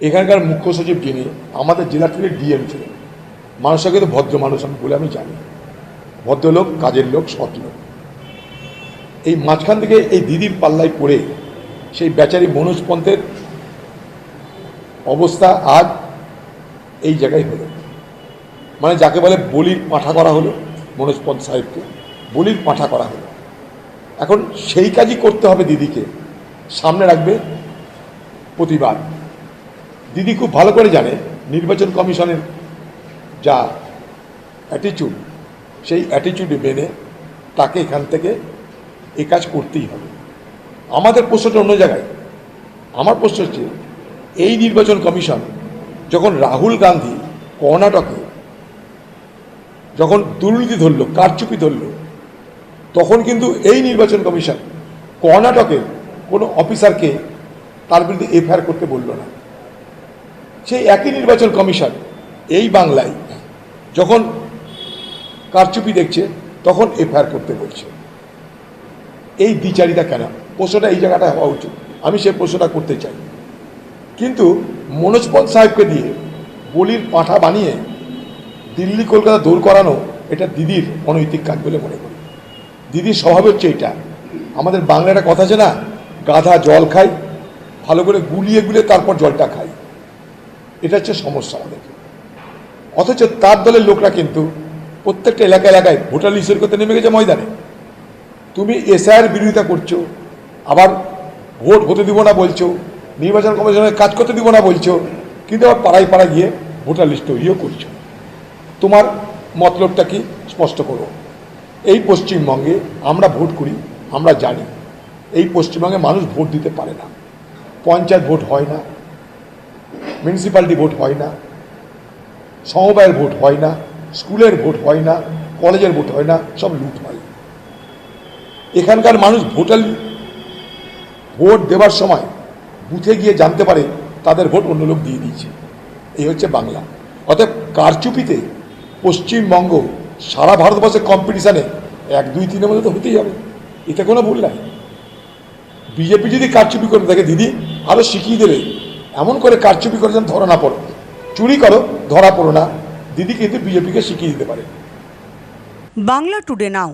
এখানকার মুখ্য সচিব যিনি, আমাদের জেলা থেকে ডিএম ছিলেন। মানুষটা কিন্তু ভদ্র মানুষ আমি বলে আমি জানি। ভদ্রলোক, কাজের লোক, সৎ লোক। এই মাঝখান থেকে এই দিদির পাল্লায় পড়ে সেই বেচারি মনোজ পন্থের অবস্থা আজ এই জায়গায় হলো। মানে যাকে বলে বলির পাঠা করা হলো মনোজ পন্থ সাহেবকে, বলির পাঠা করা হলো। এখন সেই কাজই করতে হবে দিদিকে। সামনে রাখবে প্রতিবাদ। দিদি খুব ভালো করে জানে, নির্বাচন কমিশনের যা অ্যাটিচিউড সেই অ্যাটিচিউডে মেনে তাকে এখান থেকে এ কাজ করতেই হবে। আমাদের প্রশ্নটা অন্য জায়গায়। আমার প্রশ্ন হচ্ছে, এই নির্বাচন কমিশন যখন রাহুল গান্ধী কর্ণাটকে যখন দুর্নীতি ধরল, কারচুপি ধরল, তখন কিন্তু এই নির্বাচন কমিশন কর্ণাটকের কোনো অফিসারকে তার বিরুদ্ধে এফআইআর করতে বলল না। সেই একই নির্বাচন কমিশন এই বাংলায় যখন কারচুপি দেখছে, তখন এফআইআর করতে বলছে। এই দ্বিচারিতা কেন? প্রশ্নটা এই জায়গাটা হওয়া উচিত। আমি সেই প্রশ্নটা করতে চাই। কিন্তু মনোজ পল সাহেবকে দিয়ে বলির পাঠা বানিয়ে দিল্লি কলকাতা দৌড় করানো এটা দিদির অনৈতিক কাজ বলে মনে করি। দিদির স্বভাব হচ্ছে এটা। আমাদের বাংলা একটা কথা আছে না, গাধা জল খায় ভালো করে গুলিয়ে গুলিয়ে তারপর জলটা খাই। এটা হচ্ছে সমস্যা আমাদের। অথচ তার দলের লোকরা কিন্তু প্রত্যেকটা এলাকা এলাকায় ভোটার লিস্টের করতে নেমে গেছে ময়দানে। তুমি এসআইয়ের বিরোধিতা করছ, আবার ভোট হতে দিব না বলছো, নির্বাচন কমিশনের কাজ করতে দিব না বলছো, কিন্তু আবার পাড়ায় পাড়ায় গিয়ে ভোটার লিস্ট তৈরিও করছ। তোমার মতলবটা কি? স্পষ্ট করো। এই পশ্চিমবঙ্গে আমরা ভোট করি, আমরা জানি, এই পশ্চিমবঙ্গে মানুষ ভোট দিতে পারে না। পঞ্চায়েত ভোট হয় না মিউনিসিপ্যালিটি ভোট হয় না, সমবায়ের ভোট হয় না, স্কুলের ভোট হয় না, কলেজের ভোট হয় না, সব লুট হয়। এখানকার মানুষ ভোটার ভোট দেওয়ার সময় বুথে গিয়ে জানতে পারে তাদের ভোট অন্য লোক দিয়ে দিয়েছে। এই হচ্ছে বাংলা। অতএব কারচুপিতে পশ্চিমবঙ্গ সারা ভারতবর্ষের কম্পিটিশানে এক, দুই, তিনের মধ্যে তো হতেই হবে। এতে কোনো ভুল নাই। বিজেপি যদি কারচুপি করে থাকে, দিদি আরও শিখিয়ে দেবে এমন করে কারচুপি করে যেন ধরা না পড়ো। চুরি করো, ধরা পড়ো না। দিদি কিন্তু বিজেপিকে শিখিয়ে দিতে পারে। Bangla today now.